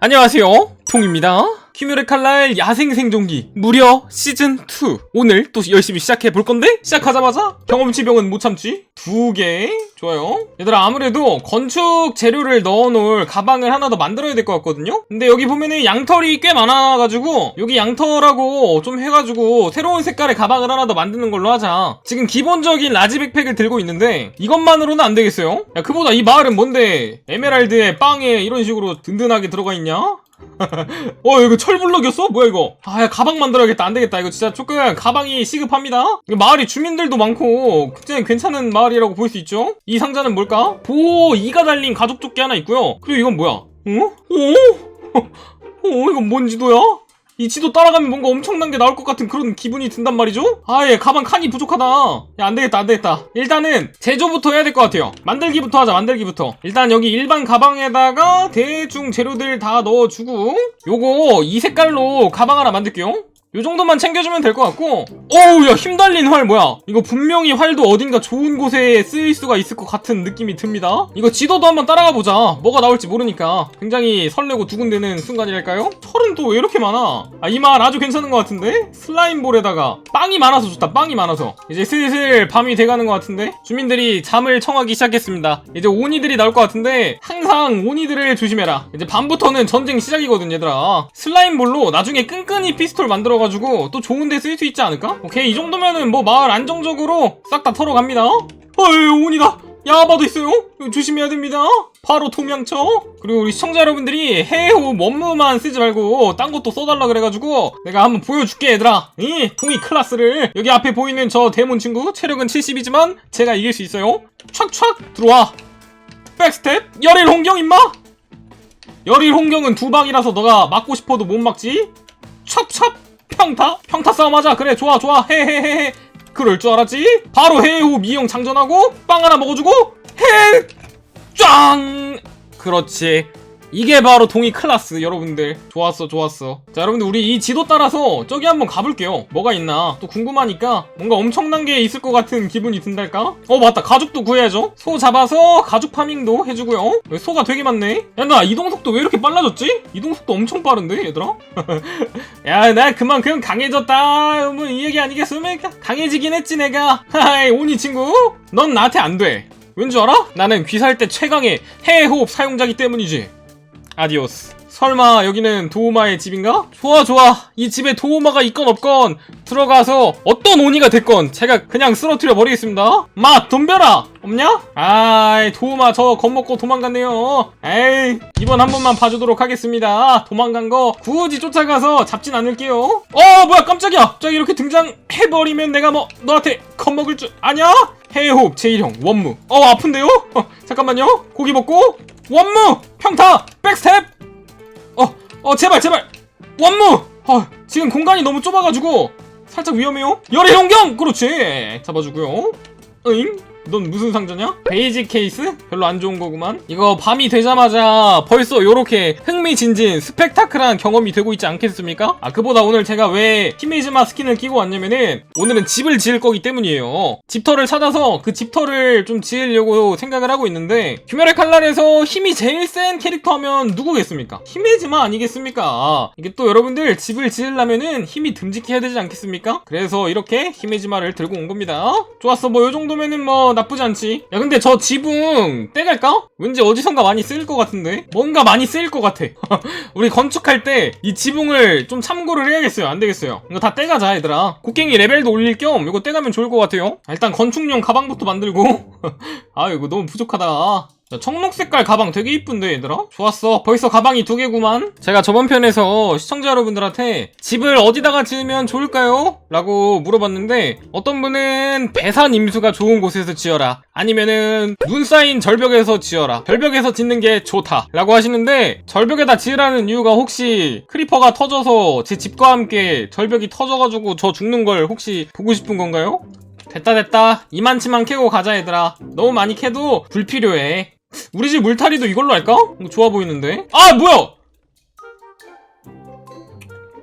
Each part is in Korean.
안녕하세요. 통입니다 키뮤레 칼날 야생 생존기. 무려 시즌2 오늘 또 열심히 시작해 볼 건데? 시작하자마자? 경험치 병은 못 참지? 두 개? 좋아요. 얘들아 아무래도 건축 재료를 넣어놓을 가방을 하나 더 만들어야 될 것 같거든요? 근데 여기 보면은 양털이 꽤 많아가지고 여기 양털하고 좀 해가지고 새로운 색깔의 가방을 하나 더 만드는 걸로 하자. 지금 기본적인 라지 백팩을 들고 있는데 이것만으로는 안 되겠어요? 야 그보다 이 마을은 뭔데? 에메랄드에 빵에 이런 식으로 든든하게 들어가 있냐 어 이거 철블럭이었어? 뭐야 이거 아 야, 가방 만들어야겠다 안되겠다 이거 진짜 조금 가방이 시급합니다 마을이 주민들도 많고 굉장히 괜찮은 마을이라고 볼 수 있죠 이 상자는 뭘까? 보호 이가 달린 가죽 조끼 하나 있고요 그리고 이건 뭐야 어? 어? 어 이건 뭔 지도야? 이 지도 따라가면 뭔가 엄청난 게 나올 것 같은 그런 기분이 든단 말이죠? 아예 가방 칸이 부족하다. 야 안되겠다 안되겠다. 일단은 제조부터 해야 될 것 같아요. 만들기부터 하자 만들기부터. 일단 여기 일반 가방에다가 대충 재료들 다 넣어주고 요거 이 색깔로 가방 하나 만들게요 요 정도만 챙겨주면 될 것 같고. 어우 야 힘달린 활 뭐야? 이거 분명히 활도 어딘가 좋은 곳에 쓰일 수가 있을 것 같은 느낌이 듭니다. 이거 지도도 한번 따라가 보자. 뭐가 나올지 모르니까. 굉장히 설레고 두근대는 순간이랄까요? 철은 또 왜 이렇게 많아? 아 이 말 아주 괜찮은 것 같은데? 슬라임볼에다가 빵이 많아서 좋다. 빵이 많아서. 이제 슬슬 밤이 돼가는 것 같은데? 주민들이 잠을 청하기 시작했습니다. 이제 오니들이 나올 것 같은데? 항상 오니들을 조심해라. 이제 밤부터는 전쟁 시작이거든 얘들아. 슬라임볼로 나중에 끈끈이 피스톨 만들어가지고 또 좋은데 쓸 수 있지 않을까? 오케이 이 정도면은 뭐 마을 안정적으로 싹 다 털어갑니다. 어이 오니다. 야바도 있어요? 조심해야 됩니다. 바로 도망쳐 그리고 우리 시청자 여러분들이 해호 원무만 쓰지 말고 딴 것도 써달라 그래가지고 내가 한번 보여줄게 얘들아. 이 통이 클라스를. 여기 앞에 보이는 저 데몬 친구 체력은 70이지만 제가 이길 수 있어요. 촥촥 들어와. 백스텝 열일 홍경 임마. 열일 홍경은 두 방이라서 너가 맞고 싶어도 못 막지. 촥촥 평타? 평타 싸움 하자. 그래 좋아 좋아. 헤헤헤헤 그럴 줄 알았지? 바로 해후 미영 장전하고 빵 하나 먹어주고 해짱! 그렇지 이게 바로 동이 클라스 여러분들. 좋았어 좋았어. 자 여러분들 우리 이 지도 따라서 저기 한번 가볼게요. 뭐가 있나? 또 궁금하니까 뭔가 엄청난 게 있을 것 같은 기분이 든달까? 어 맞다. 가죽도 구해야죠. 소 잡아서 가죽 파밍도 해주고요. 소가 되게 많네? 야 나 이동속도 왜 이렇게 빨라졌지? 이동속도 엄청 빠른데 얘들아? 야 나 그만큼 강해졌다. 뭐 이 얘기 아니겠습니까? 강해지긴 했지 내가. 하이 오니 친구. 넌 나한테 안돼. 왠 줄 알아? 나는 귀살 때 최강의 해호흡 사용자기 때문이지 아디오스. 설마 여기는 도우마의 집인가? 좋아 좋아 이 집에 도우마가 있건 없건 들어가서 어떤 오니가 됐건 제가 그냥 쓰러뜨려 버리겠습니다 마 덤벼라 없냐? 아이 도우마 저 겁먹고 도망갔네요 에이 이번 한 번만 봐주도록 하겠습니다 도망간 거 굳이 쫓아가서 잡진 않을게요 어 뭐야 깜짝이야 갑자기 이렇게 등장해버리면 내가 뭐 너한테 겁먹을 줄 아냐? 해호흡 제1형 원무 어 아픈데요? 어, 잠깐만요 고기 먹고 원무 평타 백스텝 어, 어, 제발, 제발! 원무! 어, 지금 공간이 너무 좁아가지고, 살짝 위험해요? 열의 용경! 그렇지! 잡아주고요. 으잉? 넌 무슨 상자냐? 베이직 케이스? 별로 안 좋은 거구만. 이거 밤이 되자마자 벌써 요렇게 흥미진진 스펙타클한 경험이 되고 있지 않겠습니까? 아 그보다 오늘 제가 왜 히메즈마 스킨을 끼고 왔냐면은 오늘은 집을 지을 거기 때문이에요. 집터를 찾아서 그 집터를 좀 지으려고 생각을 하고 있는데 규멸의 칼날에서 힘이 제일 센 캐릭터 하면 누구겠습니까? 히메즈마 아니겠습니까? 이게 또 여러분들 집을 지으려면은 힘이 듬직해야 되지 않겠습니까? 그래서 이렇게 히메즈마를 들고 온 겁니다. 좋았어 뭐 요 정도면은 뭐 나쁘지 않지. 야 근데 저 지붕 떼갈까? 왠지 어디선가 많이 쓰일 것 같은데? 뭔가 많이 쓰일 것 같아. 우리 건축할 때 이 지붕을 좀 참고를 해야겠어요. 안 되겠어요. 이거 다 떼가자 얘들아. 곡괭이 레벨도 올릴 겸 이거 떼가면 좋을 것 같아요. 아, 일단 건축용 가방부터 만들고. 아 이거 너무 부족하다. 자, 청록 색깔 가방 되게 이쁜데 얘들아? 좋았어. 벌써 가방이 두 개구만. 제가 저번 편에서 시청자 여러분들한테 집을 어디다가 지으면 좋을까요? 라고 물어봤는데 어떤 분은 배산 임수가 좋은 곳에서 지어라. 아니면은 눈 쌓인 절벽에서 지어라. 절벽에서 짓는 게 좋다. 라고 하시는데 절벽에다 지으라는 이유가 혹시 크리퍼가 터져서 제 집과 함께 절벽이 터져가지고 저 죽는 걸 혹시 보고 싶은 건가요? 됐다 됐다. 이만치만 캐고 가자 얘들아. 너무 많이 캐도 불필요해 우리 집 물타리도 이걸로 할까? 좋아 보이는데? 아 뭐야!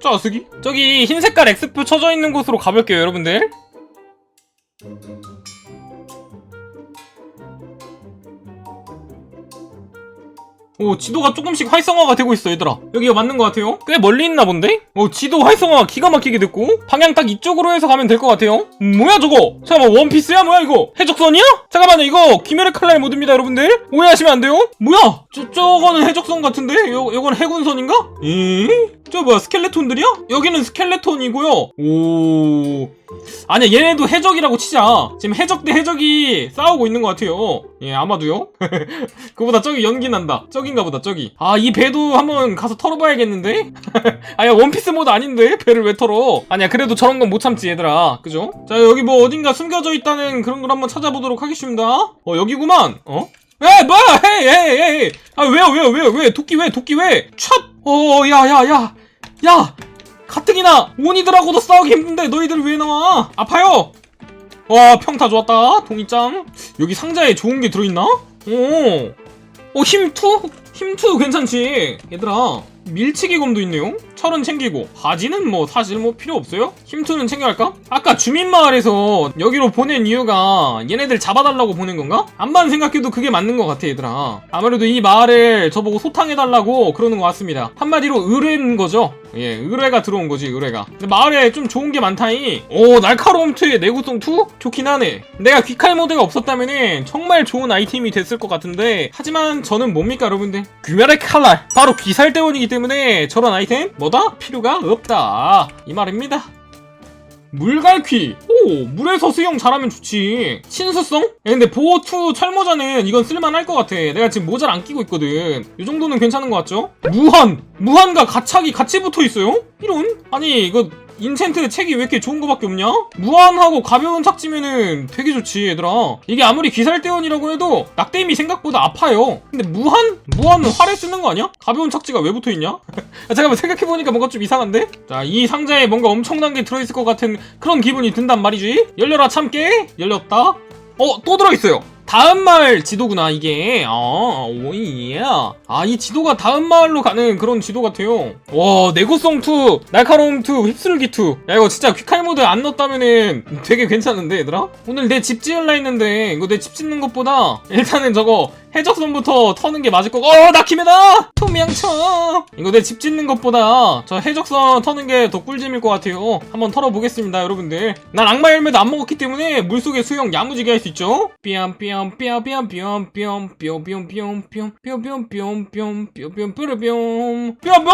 짜쓰기 저기 흰 색깔 X표 쳐져 있는 곳으로 가볼게요 여러분들 오 지도가 조금씩 활성화가 되고 있어 얘들아 여기가 맞는 것 같아요 꽤 멀리 있나 본데? 오 지도 활성화가 기가 막히게 됐고 방향 딱 이쪽으로 해서 가면 될 것 같아요 음, 뭐야 저거 잠깐만 원피스야 뭐야 이거 해적선이야? 잠깐만요 이거 김열의 칼날 모드입니다 여러분들 오해하시면 안 돼요 뭐야 저, 저거는 해적선 같은데? 요, 요건 해군선인가? 에? 저 뭐야 스켈레톤들이야? 여기는 스켈레톤이고요 오 아니야 얘네도 해적이라고 치자. 지금 해적 대 해적이 싸우고 있는 것 같아요. 예 아마도요. 그보다 저기 연기 난다. 저긴가 보다 저기. 아 이 배도 한번 가서 털어봐야겠는데? 아야 원피스 모드 아닌데? 배를 왜 털어? 아니야 그래도 저런 건 못 참지 얘들아. 그죠? 자 여기 뭐 어딘가 숨겨져 있다는 그런 걸 한번 찾아보도록 하겠습니다. 어 여기구만. 어? 에 뭐야? 헤이 헤이 헤이 아 왜요 왜요 왜요? 왜? 도끼 왜? 도끼 왜 촥 어 야 야 야야. 야 가뜩이나 오니들하고도 싸우기 힘든데 너희들 왜 나와? 아파요. 와 평타 좋았다 동이짱. 여기 상자에 좋은 게 들어있나? 오, 어 힘투? 힘투 괜찮지? 얘들아 밀치기 검도 있네요 철은 챙기고 바지는 뭐 사실 뭐 필요 없어요? 힘투는 챙겨갈까? 아까 주민마을에서 여기로 보낸 이유가 얘네들 잡아달라고 보낸 건가? 암만 생각해도 그게 맞는 것 같아 얘들아. 아무래도 이 마을을 저보고 소탕해달라고 그러는 것 같습니다. 한마디로 의뢰인 거죠? 예 의뢰가 들어온 거지 의뢰가. 근데 마을에 좀 좋은 게 많다니 오 날카로움 투에 내구성 투? 좋긴 하네. 내가 귀칼 모드가 없었다면은 정말 좋은 아이템이 됐을 것 같은데. 하지만 저는 뭡니까 여러분들? 귀멸의 칼날. 바로 귀살대원이기 때문에 저런 아이템 뭐다? 필요가 없다 이 말입니다 물갈퀴 오 물에서 수영 잘하면 좋지 신수성? 야, 근데 보호2 철모자는 이건 쓸만할 것 같아 내가 지금 모자를 안 끼고 있거든 이 정도는 괜찮은 것 같죠? 무한 무한과 가착이 같이 붙어있어요? 이런? 아니 이거 인챈트 책이 왜 이렇게 좋은 거밖에 없냐? 무한하고 가벼운 착지면은 되게 좋지 얘들아 이게 아무리 귀살대원이라고 해도 낙댐이 생각보다 아파요 근데 무한? 무한은 활에 쓰는 거 아니야? 가벼운 착지가 왜 붙어있냐? 아, 잠깐만 생각해보니까 뭔가 좀 이상한데? 자이 상자에 뭔가 엄청난 게 들어있을 것 같은 그런 기분이 든단 말이지 열려라 참깨 열렸다 어 또 들어있어요 다음 마을 지도구나 이게. 아 오이야 아이 지도가 다음 마을로 가는 그런 지도 같아요. 와 내구성 2 날카로움 2 휩쓸기 2야 이거 진짜 퀵할 모드 안 넣었다면은 되게 괜찮은데 얘들아? 오늘 내 집 지을라 했는데 이거 내 집 짓는 것보다 일단은 저거 해적선부터 터는 게 맞을 거고. 어나 김에다! 투명 청 이거 내 집 짓는 것보다 저 해적선 터는 게 더 꿀잼일 것 같아요 한번 털어보겠습니다 여러분들 난 악마 열매도 안 먹었기 때문에 물속에 수영 야무지게 할 수 있죠 삐엄삐엄삐엄삐엄삐엄삐엄삐엄삐엄삐엄삐엄삐엄삐엄삐엄삐엄 삐엄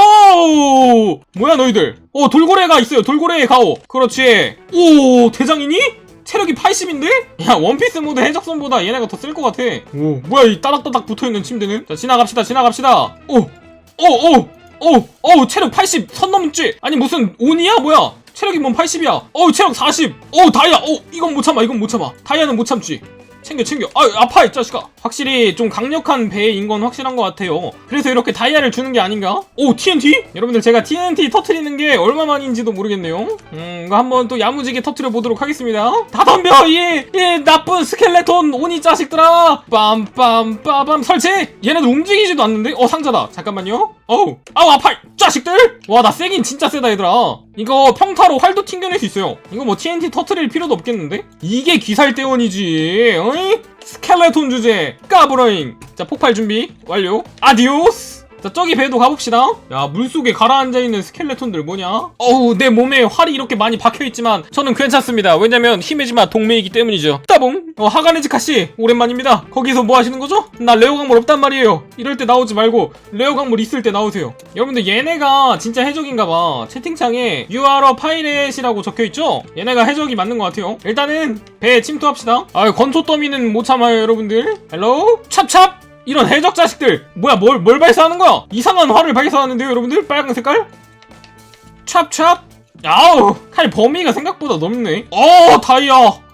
뭐야 너희들 어 돌고래가 있어요 돌고래의 가오 그렇지 오 대장이니? 체력이 80인데? 야 원피스 모드 해적선보다 얘네가 더 쓸 것 같아 오 뭐야 이 따닥따닥 붙어있는 침대는 자 지나갑시다 지나갑시다 오 오오 오 오 체력 80 선 넘지? 아니 무슨 온이야? 뭐야? 체력이 뭔 80이야? 어우 체력 40 어 다이아. 어 이건 못 참아 이건 못 참아. 다이아는 못 참지 챙겨 챙겨. 아 아파 이 자식아. 확실히 좀 강력한 배인 건 확실한 것 같아요. 그래서 이렇게 다이아를 주는 게 아닌가? 오 TNT 여러분들 제가 TNT 터트리는 게 얼마만인지도 모르겠네요. 음 이거 한번 또 야무지게 터트려 보도록 하겠습니다. 다 덤벼 이, 이 나쁜 스켈레톤 오니 자식들아. 빰빰 빠밤 설치. 얘네들 움직이지도 않는데? 어 상자다. 잠깐만요. 어우 아우 아파 이 자식들. 와 나 세긴 진짜 세다 얘들아 이거 평타로 활도 튕겨낼 수 있어요. 이거 뭐 TNT 터트릴 필요도 없겠는데? 이게 기살대원이지 어이? 스켈레톤 주제 까브로잉. 자 폭발 준비 완료. 아디오스 자 저기 배도 가봅시다. 야 물속에 가라앉아있는 스켈레톤들 뭐냐? 어우 내 몸에 활이 이렇게 많이 박혀있지만 저는 괜찮습니다. 왜냐면 히메지마 동맹이기 때문이죠. 따봉! 어 하가네지카씨 오랜만입니다. 거기서 뭐 하시는 거죠? 나 레오 강물 없단 말이에요. 이럴 때 나오지 말고 레오 강물 있을 때 나오세요. 여러분들 얘네가 진짜 해적인가봐. 채팅창에 You are a pilot이라고 적혀있죠? 얘네가 해적이 맞는 것 같아요. 일단은 배에 침투합시다. 아 건초 더미는 못 참아요 여러분들. 헬로 찹찹 이런 해적 자식들 뭐야 뭘, 뭘 발사하는 거야 이상한 활을 발사하는데요 여러분들 빨간 색깔 찹찹 아우 칼 범위가 생각보다 넓네 어 다이아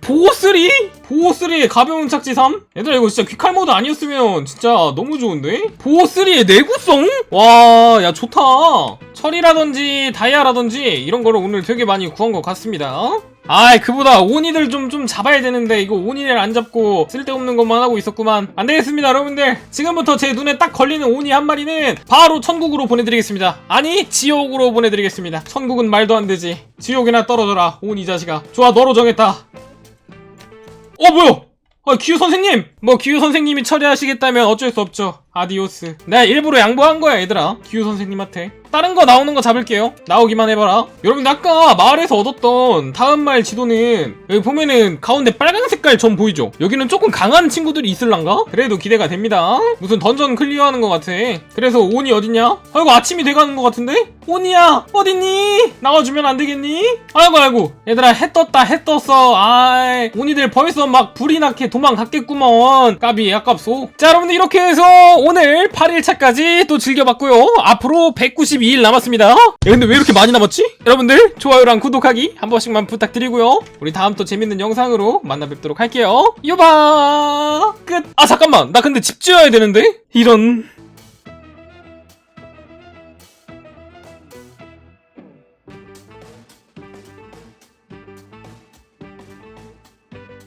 보호3? 보호3의 가벼운 착지 3? 얘들아 이거 진짜 귀칼 모드 아니었으면 진짜 너무 좋은데? 보호3의 내구성? 와, 야 좋다. 철이라든지 다이아라든지 이런 거를 오늘 되게 많이 구한 것 같습니다. 아이 그보다 오니들 좀 좀 잡아야 되는데 이거 오니를 안 잡고 쓸데없는 것만 하고 있었구만. 안 되겠습니다 여러분들. 지금부터 제 눈에 딱 걸리는 오니 한 마리는 바로 천국으로 보내드리겠습니다. 아니 지옥으로 보내드리겠습니다. 천국은 말도 안 되지. 지옥이나 떨어져라 오니 자식아. 좋아 너로 정했다. 어 뭐야? 아 기우 선생님! 뭐 기우 선생님이 처리하시겠다면 어쩔 수 없죠 아디오스. 내가 일부러 양보한 거야 얘들아. 기우 선생님한테. 다른 거 나오는 거 잡을게요. 나오기만 해봐라. 여러분 아까 마을에서 얻었던 다음 마을 지도는 여기 보면은 가운데 빨간 색깔 점 보이죠? 여기는 조금 강한 친구들이 있을란가? 그래도 기대가 됩니다. 무슨 던전 클리어하는 것 같아. 그래서 온이 어딨냐? 아이고 아침이 돼가는 것 같은데? 온이야 어딨니? 나와주면 안 되겠니? 아이고 아이고. 얘들아 해 떴다 해 떴어. 아이 온이들 벌써 막 불이 나게 도망갔겠구먼. 까비 아깝소. 자 여러분들 이렇게 해서 오늘 8일차까지 또 즐겨봤고요. 앞으로 192일 남았습니다. 야 근데 왜 이렇게 많이 남았지? 여러분들 좋아요랑 구독하기 한 번씩만 부탁드리고요. 우리 다음 또 재밌는 영상으로 만나 뵙도록 할게요. 유바! 끝! 아 잠깐만! 나 근데 집 지어야 되는데? 이런